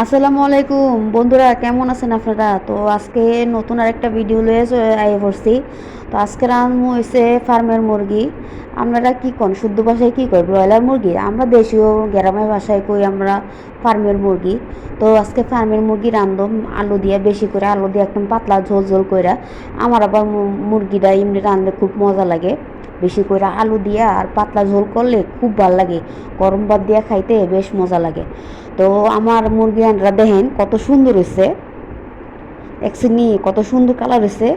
আসসালামু আলাইকুম। বন্ধুরা কেমন আছেন আপনারা? তো আজকে নতুন আরেকটা ভিডিও লয়ে আই পড়ছি তো আজকে রান্না হয়েছে ফার্মের মুরগি। আপনারা কি কন? শুদ্ধ ভাষায় কী কই? ব্রয়লার মুরগি? আমরা দেশীয় গ্রামের ভাষায় কই আমরা ফার্মের মুরগি। তো আজকে ফার্মের মুরগি রান্ধম আলু দিয়ে বেশি করে, আলু দিয়ে একদম পাতলা ঝোল ঝোল কইরা। আমার আবার মুরগিটা এমনি রাঁধতে খুব মজা লাগে। বেশি করে আলু দিয়া আর পাতলা ঝোল করলে খুব ভালো লাগে। গরম ভাত দিয়া খাইতে বেশ মজা লাগে। তো আমার মুরগি আনরা দেখেন কত সুন্দর হয়েছে একসিনি কত সুন্দর কালার হয়েছে।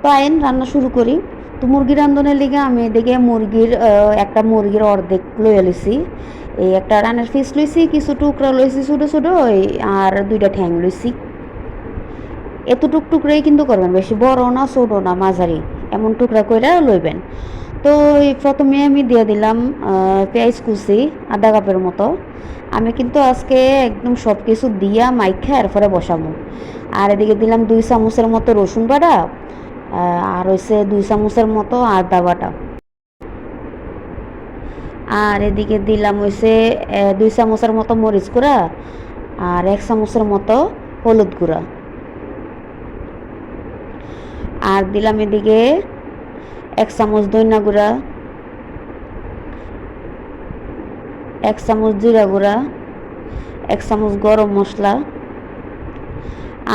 তো আইন, রান্না শুরু করি। তো মুরগি রান্ধনের লিগে আমি দেখে মুরগির একটা মুরগির অর্ধেক লইয়া লইছি। এই একটা রানের ফিস লইছি, কিছু টুকরা লইছি ছোটো ছোটো আর দুইটা ঠ্যাং লইছি। এত টুক টুকরাই কিন্তু করবেন, বেশি বড় না, ছোটো না, মাঝারি। এমন টুকরা কইরা লইবেন। তো এই প্রথমে আমি দিয়ে দিলাম পেঁয়াজ কুচি আধা কাপের মতো। আমি কিন্তু আজকে একদম সব কিছু দিয়া মাইখা এরপরে বসাবো। আর এদিকে দিলাম দুই চামচের মতো রসুন বাটা আর হচ্ছে দুই চামচের মতো আদা বাটা। আর এদিকে দিলাম আহ, দুই চামচের মতো মরিচ গুঁড়া আর এক চামচের মতো হলুদ গুঁড়া। আর দিলাম এদিকে এক চামচ দইনা গুঁড়া, এক চামচ জিরা গুঁড়া, এক চামচ গরম মশলা,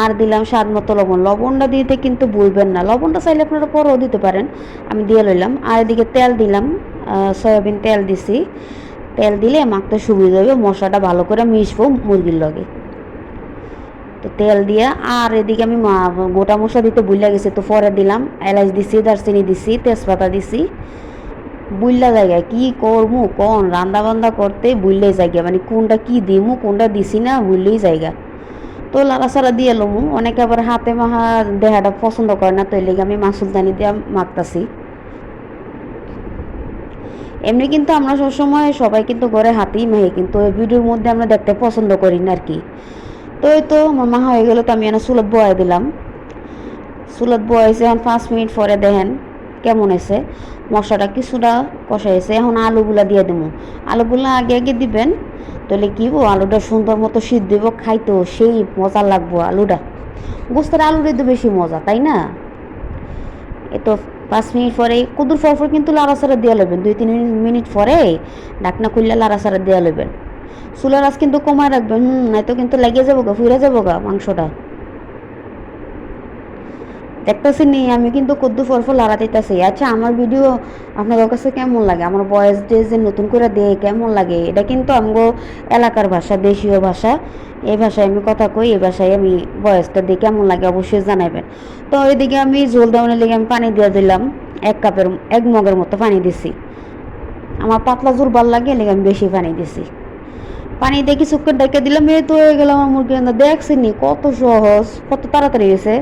আর দিলাম স্বাদ মতো লবণ। লবণটা দিতে কিন্তু ভুলবেন না। লবণটা চাইলে আপনারা পরেও দিতে পারেন। আমি দিয়ে লইলাম। আর এদিকে তেল দিলাম। সয়াবিন তেল দিছি। তেল দিলে মাখতে সুবিধা হবে মশলাটা ভালো করে মিশবো মুরগির লগে। তো তেল দিয়ে, আর এদিকে আমি গোটা মশলা দিতে বুইলা গেছি, তো পরে দিলাম এলাচ দিছি, দারচিনি দিছি, তেজপাতা দিছি। বুইল্লা জায়গায়, কি করমু কোন, রান্না বান্দা করতে বুইলে জায়গা মানে কোনটা কি দিমু, কোনটা দিছি না বুইলেই জায়গা। তো লাড়াচাড়া দিয়ে লমু, অনেকে আবার হাতে মাহা দেহাটা পছন্দ করে না, তো এর লেগে আমি মাসুলদানি দিয়ে মাখতাছি। এমনি কিন্তু আমরা সবসময় সবাই কিন্তু ঘরে হাতেই মাহি কিন্তু ভিডিওর মধ্যে আমরা দেখতে পছন্দ করি না আর কি। তো এই তো আমার মা হয়ে গেল তো আমি এনে চুলত বয়াই দিলাম। চুলত বয়াইছে এখন পাঁচ মিনিট পরে দেখেন কেমন হয়েছে। মশলাটা কিছুটা কষাইছে এখন আলুগুলা দিয়ে দেবো আলুগুলা আগে আগে দিবেন, তাহলে কি বো আলুটা সুন্দর মতো সিদ্ধ দিব খাইতেও সেই মজা লাগবো আলুটা। গোস্তের আলুটাই তো বেশি মজা, তাই না? এ তো পাঁচ মিনিট পরে, কুদুর পর কিন্তু লাড়াচাড়া দেওয়া লবেন দুই তিন মিনিট পরে ডাকনা খুললে লাড়াচাড়া দিয়ে লবেন চুলার আঁচ কিন্তু কমায় রাখবেন হুম নয়তো কিন্তু লেগে যাব গা ফুরে যাব গা মাংসটা। দেখতেছি নি আমি কিন্তু কদ্দু ফরফর লড়া দিতেছি। আচ্ছা আমার ভিডিও আপনাদের কাছে কেমন লাগে? আমার বয়েস ডে যে নতুন করে দেয়, কেমন লাগে? এটা কিন্তু আমগো এলাকার ভাষা, দেশীয় ভাষা। এই ভাষায় আমি কথা কই এই ভাষায় আমি বয়েসটা দিয়ে কেমন লাগে অবশ্যই জানাবেন তো ওইদিকে আমি ঝোল দাউনের লেগে আমি পানি দিয়ে দিলাম। এক কাপের, এক মগের মতো পানি দিছি। আমার পাতলা জোর ভালো লাগে লেগে আমি বেশি পানি দিছি। পানি দিয়ে কিছুক্ষণ ডেকে দিলাম এই তো হয়ে গেল আমার মুরগি রান্না। দেখছি নি কত সহজ, কত তাড়াতাড়ি হয়েছে।